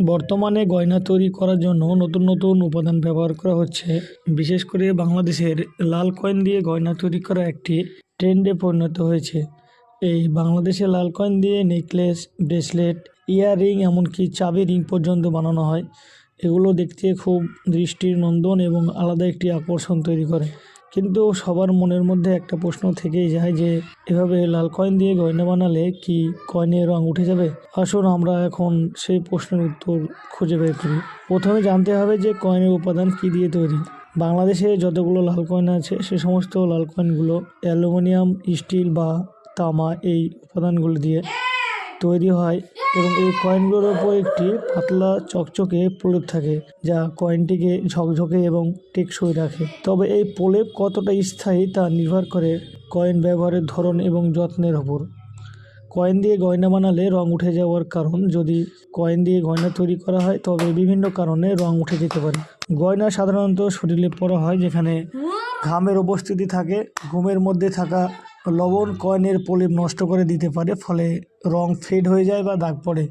বর্তমানে গয়না তৈরি করার জন্য নতুন নতুন উপাদান ব্যবহার করা হচ্ছে। বিশেষ করে বাংলাদেশের লাল কয়েন দিয়ে গয়না তৈরি করা একটি ট্রেন্ডে পরিণত হয়েছে। এই বাংলাদেশে লাল কয়েন দিয়ে নেকলেস, ব্রেসলেট, ইয়াররিং এমনকি চাবি রিং পর্যন্ত বানানো হয়। এগুলো দেখতে খুব দৃষ্টির নন্দন এবং আলাদা একটি আকর্ষণ তৈরি করে। কিন্তু সবার মনের মধ্যে একটা প্রশ্ন থেকেই যায় যে, এভাবে লাল কয়েন দিয়ে গয়না বানালে কি কয়েনের রং উঠে যাবে? আসুন আমরা এখন সেই প্রশ্নের উত্তর খুঁজে বের করি। প্রথমে জানতে হবে যে কয়েনের উপাদান কি দিয়ে তৈরি। বাংলাদেশে যতগুলো লাল কয়েন আছে, সে সমস্ত লাল কয়েনগুলো অ্যালুমিনিয়াম, স্টিল বা তামা এই উপাদানগুলো দিয়ে তৈরি হয় এবং এই কয়েনগুলোর ওপর একটি পাতলা চকচকে প্রলেপ থাকে যা কয়েনটিকে ঝকঝকে এবং টেকসই রাখে। তবে এই প্রলেপ কতটা স্থায়ী তা নির্ভর করে কয়েন ব্যবহারের ধরন এবং যত্নের ওপর কয়েন দিয়ে গয়না বানালে রং উঠে যাওয়ার কারণ যদি কয়েন দিয়ে গয়না তৈরি করা হয়, তবে বিভিন্ন কারণে রং উঠে যেতে পারে। গয়না সাধারণত শরীরে পরা হয় যেখানে ঘামের উপস্থিতি থাকে, ঘুমের মধ্যে থাকা লবণ কয়েনের প্রলেপ নষ্ট করে দিতে পারে, ফলে রং ফেড হয়ে যায় বা দাগ পড়ে।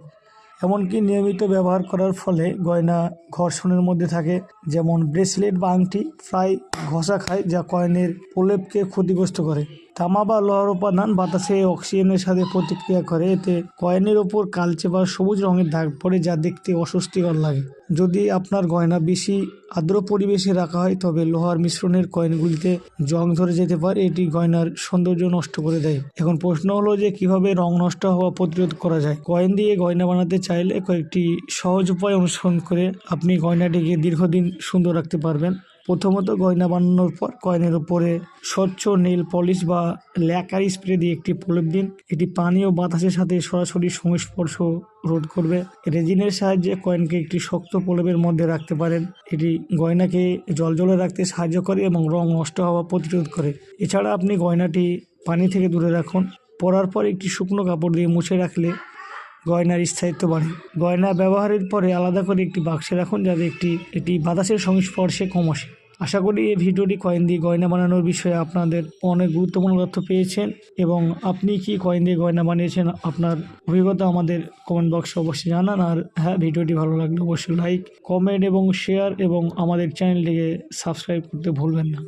এমনকি নিয়মিত ব্যবহার করার ফলে গয়না ঘর্ষণের মধ্যে থাকে, যেমন ব্রেসলেট বা আংটি প্রায় ঘষা খায়, যা কয়েনের প্রলেপকে ক্ষতিগ্রস্ত করে। তামা বা লোহার উপাদান, বাতাসে অক্সিজেনের সাথে প্রতিক্রিয়া করে। এতে কয়েনের ওপর কালচে বা সবুজ রঙের দাগ পড়ে, যা দেখতে অস্বস্তিকর লাগে। যদি আপনার গয়না বেশি আর্দ্র পরিবেশে রাখা হয়, তবে লোহার মিশ্রণের কয়েনগুলিতে জং ধরে যেতে পারে। এটি গয়নার সৌন্দর্য নষ্ট করে দেয়। এখন প্রশ্ন হলো যে, কীভাবে রং নষ্ট হওয়া প্রতিরোধ করা যায়? কয়েন দিয়ে গয়না বানাতে চাইলে কয়েকটি সহজ উপায় অনুসরণ করে আপনি গয়নাটিকে দীর্ঘদিন সুন্দর রাখতে পারবেন। প্রথমত গয়না বানানোর পর কয়েনের উপরে স্বচ্ছ নীল পলিশ বা ল্যাকারি স্প্রে দিয়ে একটি প্রলেপ দিন। এটি পানি ও বাতাসের সাথে সরাসরি সংস্পর্শ রোধ করবে। রেজিনের সাহায্যে কয়েনকে একটি শক্ত প্রলেপের মধ্যে রাখতে পারেন। এটি গয়নাকে জল জলজলে রাখতে সাহায্য করে এবং রং নষ্ট হওয়া প্রতিরোধ করে। এছাড়া আপনি গয়নাটি পানি থেকে দূরে রাখুন। পরার পর একটি শুকনো কাপড় দিয়ে মুছে রাখলে গয়নার স্থায়িত্ব বাড়ে। গয়না ব্যবহারের পরে আলাদা করে একটি বাক্সে রাখুন যাতে একটি এটি বাতাসের সংস্পর্শে কম আসে। আশা করি এই ভিডিওটি কয়েন দিয়ে গয়না বানানোর বিষয়ে আপনাদের অনেক গুরুত্বপূর্ণ তথ্য পেয়েছেন এবং আপনি কি কয়েন দিয়ে গয়না বানিয়েছেন আপনার অভিজ্ঞতা আমাদের কমেন্ট বক্সে অবশ্যই জানান। আর হ্যাঁ ভিডিওটি ভালো লাগলে অবশ্যই লাইক কমেন্ট এবং শেয়ার এবং আমাদের চ্যানেলটিকে সাবস্ক্রাইব করতে ভুলবেন না।